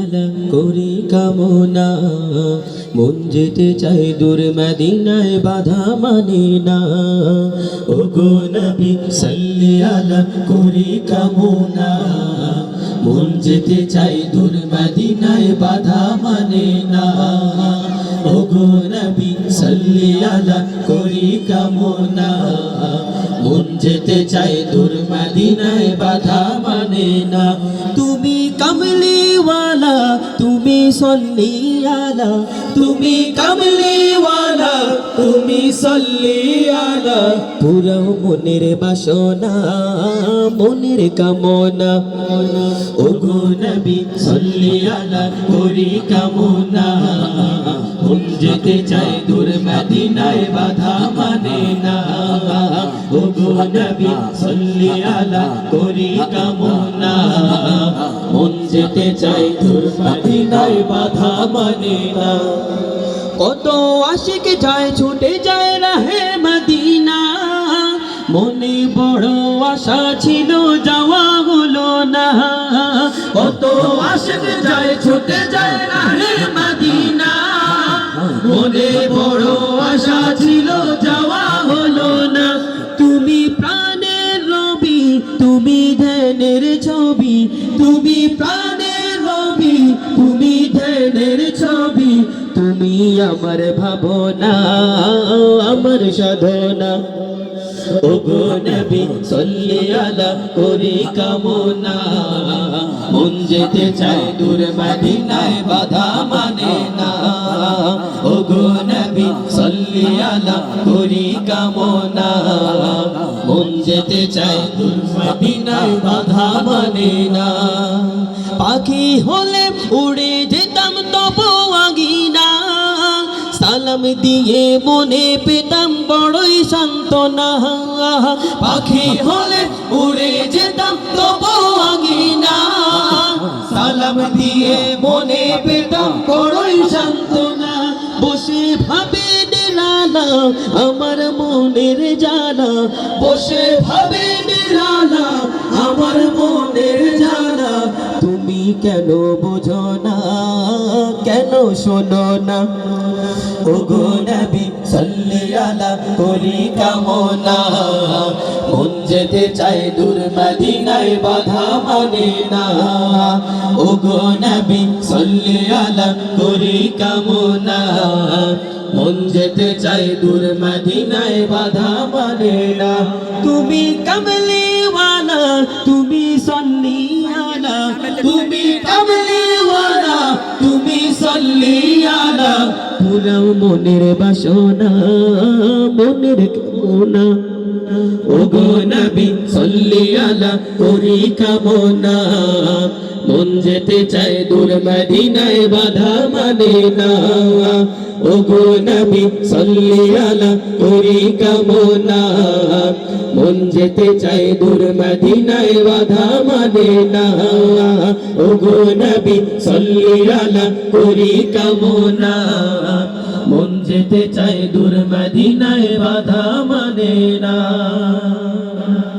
আলা করি কামনা, মন যেতে চাই দূর মদিনায়, বাধা মানে না। ও গো নবী, সাল্লি আলা করি কামনা, মন যেতে চাই দূর মদিনায়, বাধা মানে না। ও গো নবী, সাল্লি করি কামনা, মন যেতে চাই দূর মদিনায়, বাধা মানে না। তুমি কামলিওয়ালা তুমি সল্লিয়ালা, তুমি কামলিওয়ালা তুমি সল্লিয়ালা। পুরো মনের বাসনা, মনের কামনা। ও গো নবী, সল্লিয়ালা, করি কামনা। মন যেতে চাই দূর মদিনায়, বাধা মানে না। মন যেতে চাই মানে কত আশিক যায় ছুটে যায় রাহে মদিনা মনে বড় আশা ছিল যাওয়া হলো না কত আশিক যায় ছুটে যায় রাহে মদিনা মনে বড় ছবি, তুমি আমার ভাবনা, আমার সাধনা। ও গো নবী, সল্লি আলা করি কামনা। মন যেতে চাই দূর মদিনায়, বাধা মানে না। ও গো নবী, সল্লি আলা করি কামনা। মন যেতে চাই দূর মদিনায়, বাধা মানে না। পাখি হলে উড়ে যেতাম, তবু আগিনা। সালাম দিয়ে মনে পেতাম, বড়ই সান্ত্বনা। পাখি হলে উড়ে যেতাম, তবু আগিনা। সালাম দিয়ে মনে পেতাম, বড়ই সান্ত্বনা। বসে ভাবে নিরালা আমার মনের জানা বসে ভাবে নিরালা আমার মনের জানা তুমি কেন বোঝো না? কেন শোনো না? ও গো নবী, সাল্লি আলা করি কামনা। মন যেতে চাই দূর মদিনায় বাধা মানে না। ও গো নবী, সাল্লি আলা করি কামনা। মন যেতে চাই দূর মদিনায় বাধা মানে না। তুমি কামলিওয়ালা, তুমি তুমি কামলিওয়ালা তুমি সল্লিয়ালা। পুরাও মনের বাসনা মনের কামনা। ও গো নবী সল্লিয়ালা করি কামনা। মন যেতে চায় দূর মদিনায় বাধা মানে না। ও গো নবী সল্লিয়ালা করি কামনা। মন যেতে চায় দূর মদিনায় বাধা মানে না। ও গো নবী সল্লিয়ালা করি কামনা। মন যেতে চায় দূর মদিনায় বাধা মানে না।